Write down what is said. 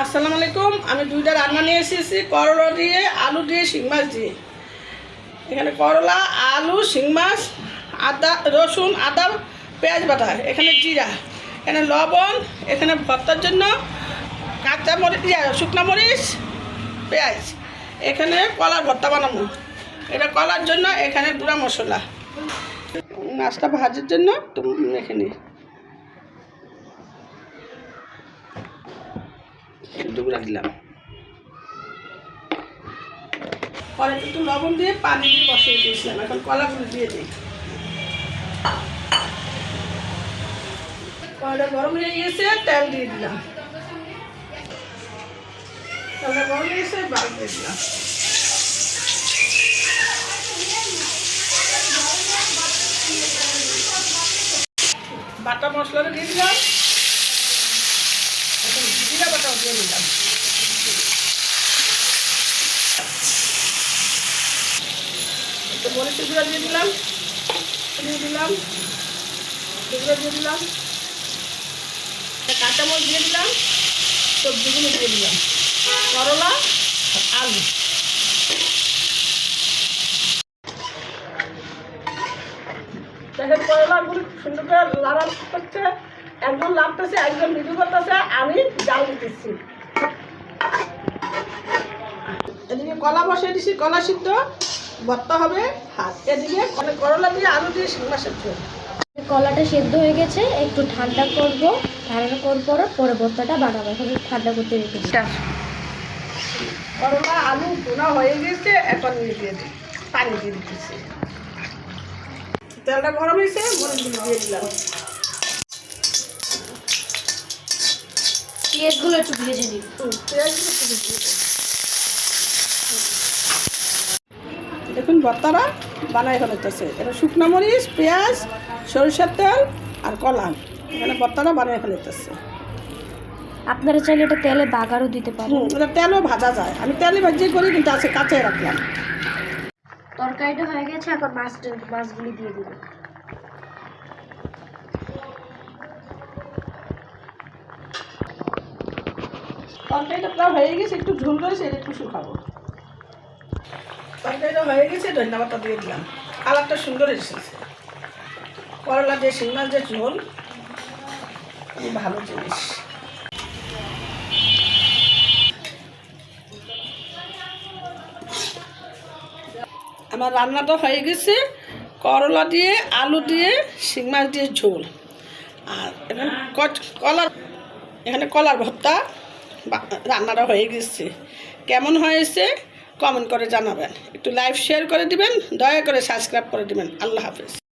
আসসালামু আলাইকুম আমি দুইটা রান্না নিয়ে এসেছি, করলা দিয়ে, আলু দিয়ে, শিং মাছ দিয়ে। এখানে করলা, আলু, শিং মাছ, আদা, রসুন, আদা, পেঁয়াজ বাটা, এখানে জিরা, এখানে লবণ, এখানে ভর্তার জন্য কাঁচা মরিচ শুকনো মরিচ, পেঁয়াজ, এখানে কলার ভর্তা বানাবো। এটা কলার জন্য এখানে গুঁড়া মশলা। মাছটা ভাজার জন্য একটু এখানে দুগুলা দিলাম। পরে একটু লবণ দিয়ে পানি দিয়ে বসিয়ে দিয়েছিলাম। এখন কলাগুলো দিয়ে দিই। কয়টা গরম হয়ে গেছে তেল দিয়ে দিলাম। তেলটা গরম হয়ে গেছে বাদ দিয়ে দিলাম। বাটা মশলাটা দিয়ে দিলাম। দিয়ে একটু মরিচের গুঁড়া দিয়ে দিলাম দিয়ে দিলাম, এগুলো দিয়ে দিলাম কাঁচামরিচ দিয়ে দিলাম, সবজিগুলো দিয়ে দিলাম, করলা আলু। দেখেন করলাগুলো সুন্দর করে লাড়া করছে একজন লাড়তেছে একজন ভিডিও করতেছে আমি জাল দিতেছি। এদিকে কলা বসিয়ে দিছি কলা সিদ্ধ ভর্তা হবে হাত এদিকে মানে করলা দিয়ে আলু দিয়ে শিংমা সেদ্ধ। কলাটা সেদ্ধ হয়ে গেছে একটু ঠান্ডা করব ঠান্ডা করার পর পরে ভর্তাটা বানাবো এখন ঠান্ডা করতে রেখেছি। করলা আলু ভুনা হয়ে গেছে এখন দিয়ে পানি দিয়ে দিতেছি। তেলটা গরম হয়েছে মরিচগুলো দিয়ে দিলাম। পেঁয়াজগুলো একটু ভেজে নিই। হুম, পেঁয়াজগুলো একটু দিই। দেখুন ভর্তাটা বানাই ফেলেতেছে। এটা শুকনো মরিচ পেঁয়াজ সরিষার তেল আর কলা। এখানে ভর্তাটা বানিয়ে ফেলেতেছে। আপনারা চাইলে এটা তেলে বাগারও দিতে পারেন। এটা তেলও ভাজা যায়। আমি তেলে ভাজিয়ে করি কিন্তু আছে কাঁচাই রাখলাম। তরকারিটা হয়ে গেছে এখন মাছ মাছগুলি দিয়ে দিব। তরকারিটা প্রায় হয়ে গেছে, একটু ঝোল সেটা একটু শুকাবো তরকারিটা হয়ে গেছে, ধন্যবাদটা দিয়ে দিলাম। কালারটা সুন্দর এসেছে। করলা যে শিঙমাছ যে ঝোল ভালো জিনিস। আমার রান্নাটা হয়ে গেছে। করলা দিয়ে, আলু দিয়ে, শিং মাছ দিয়ে ঝোল। আর এখানে কলার এখানে কলার ভর্তা। রান্নাটা হয়ে গেছে। কেমন হয়েছে? কমেন্ট করে জানাবেন। একটু লাইভ শেয়ার করে দিবেন, দয়া করে সাবস্ক্রাইব করে দিবেন। আল্লাহ হাফেজ।